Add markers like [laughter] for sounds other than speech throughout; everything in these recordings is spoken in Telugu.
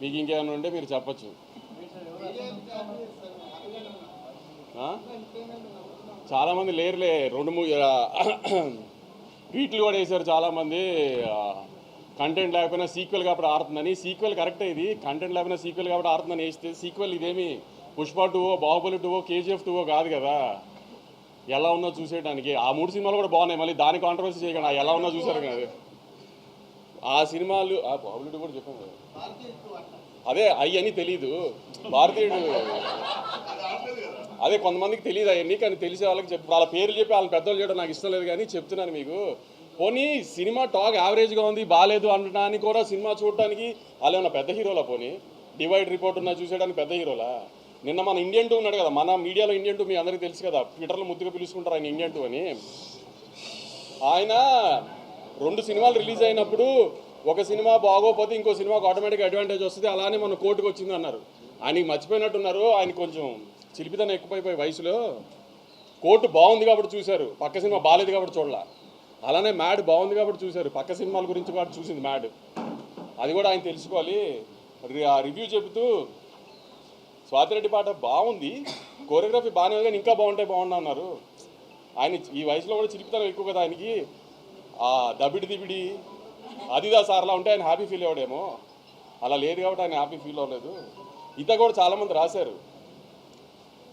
మీకు ఇంకేమైనా ఉంటే మీరు చెప్పచ్చు. చాలామంది లేరులే. రెండు మూడు [clears throat] ట్వీట్లు కూడా వేశారు చాలామంది. కంటెంట్ లేకపోయినా సీక్వెల్ కాబట్టి ఆడుతుందని. సీక్వెల్ కరెక్టే ఇది. కంటెంట్ లేకపోయినా సీక్వెల్ కాబట్టి ఆడుతుందని వేస్తే సీక్వెల్ ఇదేమి పుష్ప టూవో బాహుబలి టూవో కేజీఎఫ్ టూవో కాదు కదా. ఎలా ఉన్నా చూసేయడానికి ఆ మూడు సినిమాలు కూడా బాగున్నాయి. మళ్ళీ దాని కాంట్రవర్సీ చేయకండి. ఎలా ఉన్నా చూసారు కదా. ఆ సినిమాలు ఆ బాబులుడు కూడా చెప్పాను అదే అయ్యని తెలీదు. భారతీయుడు. అదే కొంతమందికి తెలియదు అవన్నీ కానీ తెలిసే వాళ్ళకి చెప్పి వాళ్ళ పేర్లు చెప్పి వాళ్ళ పెద్దలు చేయడం నాకు ఇష్టం లేదు కానీ చెప్తున్నాను మీకు. పోనీ సినిమా టాక్ యావరేజ్గా ఉంది బాగాలేదు అనడానికి కూడా సినిమా చూడటానికి వాళ్ళు ఏమన్నా పెద్ద హీరోలా పోనీ? డివైడ్ రిపోర్ట్ ఉన్నా చూసేయడానికి పెద్ద హీరోలా? నిన్న మన ఇండియన్ టూ ఉన్నాడు కదా మన మీడియాలో ఇండియన్ టూ మీ అందరికీ తెలుసు కదా ట్విట్టర్లో ముద్దుగా పిలుచుకుంటారు ఆయన ఇండియన్ టూ అని. ఆయన రెండు సినిమాలు రిలీజ్ అయినప్పుడు ఒక సినిమా బాగోపోతే ఇంకో సినిమాకి ఆటోమేటిక్ అడ్వాంటేజ్ వస్తుంది అలానే మన కోర్టుకు వచ్చింది అన్నారు. ఆయనకి మర్చిపోయినట్టున్నారు ఆయన కొంచెం చిలిపితనం ఎక్కువైపోయి వయసులో. కోర్టు బాగుంది కాబట్టి చూశారు పక్క సినిమా బాగాలేదు కాబట్టి చూడాల. అలానే మ్యాడ్ బాగుంది కాబట్టి చూశారు పక్క సినిమాల గురించి కూడా చూసింది మ్యాడ్. అది కూడా ఆయన తెలుసుకోవాలి. ఆ రివ్యూ చెబుతూ స్వాతిరెడ్డి పాట బాగుంది కోరియోగ్రఫీ బాగానే కానీ ఇంకా బాగుంటే బాగున్నా అన్నారు. ఆయన ఈ వయసులో కూడా చిలిపితనం ఎక్కువ కదా ఆయనకి. ఆ దబిడి దిబిడి అదిదా సార్లా ఉంటే ఆయన హ్యాపీ ఫీల్ అవ్వడేమో అలా లేదు కాబట్టి ఆయన హ్యాపీ ఫీల్ అవ్వలేదు. ఇత కూడా చాలామంది రాశారు.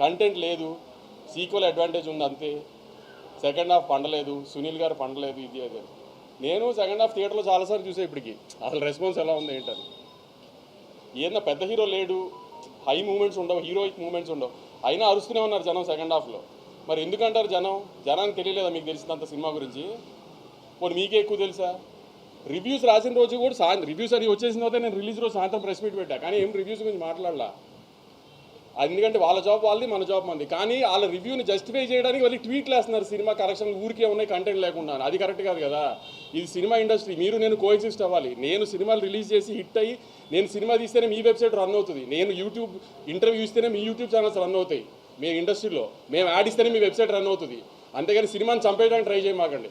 కంటెంట్ లేదు. సీక్వల్ అడ్వాంటేజ్ ఉంది అంతే. Second half పండలేదు. సునీల్ గారు పండలేదు. ఇది అదే. నేను సెకండ్ హాఫ్ థియేటర్లో చాలాసార్లు చూసే ఇప్పటికి. అసలు రెస్పాన్స్ ఎలా ఉంది ఏంటని. ఏదన్నా పెద్ద హీరో లేడు. హై మూమెంట్స్ ఉండవు. హీరోయిక్ మూమెంట్స్ ఉండవు. అయినా అరుస్తూనే ఉన్నారు జనం సెకండ్ హాఫ్లో. మరి ఎందుకంటారు జనం? జనానికి తెలియలేదా మీకు తెలిసినంత సినిమా గురించి? పోనీ మీకే ఎక్కువ తెలుసా? రివ్యూస్ రాసిన రోజు కూడా సాయంత్రం రివ్యూస్ అని వచ్చేసిన తర్వాత నేను రిలీజ్ రోజు సాయంత్రం ప్రెస్ మీట్ పెట్టా. కానీ ఏం రివ్యూస్ గురించి మాట్లాడలా. ఎందుకంటే వాళ్ళ జాబ్ వాళ్ళది మన జాబ్ మంది కానీ వాళ్ళ రివ్యూని జస్టిఫై చేయడానికి వాళ్ళు ట్వీట్లు వేస్తున్నారు సినిమా కలెక్షన్ ఊరికే ఉన్నాయి కంటెంట్ లేకుండా. అది కరెక్ట్ కాదు కదా. ఇది సినిమా ఇండస్ట్రీ మీరు నేను కోఎగ్జిస్ట్ అవ్వాలి. నేను సినిమాలు రిలీజ్ చేసి హిట్ అయ్యి నేను సినిమా తీస్తేనే మీ వెబ్సైట్ రన్ అవుతుంది. నేను యూట్యూబ్ ఇంటర్వ్యూ ఇస్తేనే మీ యూట్యూబ్ ఛానల్స్ రన్ అవుతాయి. మీ ఇండస్ట్రీలో మేము యాడ్ ఇస్తేనే మీ వెబ్సైట్ రన్ అవుతుంది. అంతేగాని సినిమాని చంపేయడానికి ట్రై చేయమాకండి.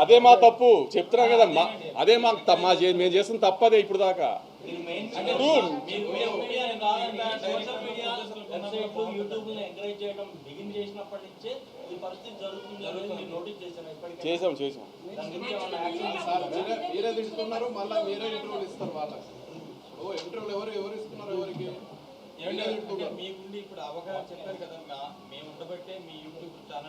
అది మా తప్పు. చెప్తున్నా కదా మా అదే మా మా మేము చేస్తున్న తప్పదే ఇప్పుడు దాకా. చేసాం చేసాం మీరే మీరే తింటున్నారు మళ్ళీ మీరే ఇంటర్వ్యూలు ఇస్తారు వాళ్ళకి. ఓ ఇంటర్వ్యూలు ఎవరు ఎవరు ఇస్తున్నారు ఎవరికి? మీరే అంటే తింటున్నారు మీ గుండి ఇప్పుడు అవగాహన చెప్పారు కదా మేము ఉండబట్టే మీ యూట్యూబ్ ఛానల్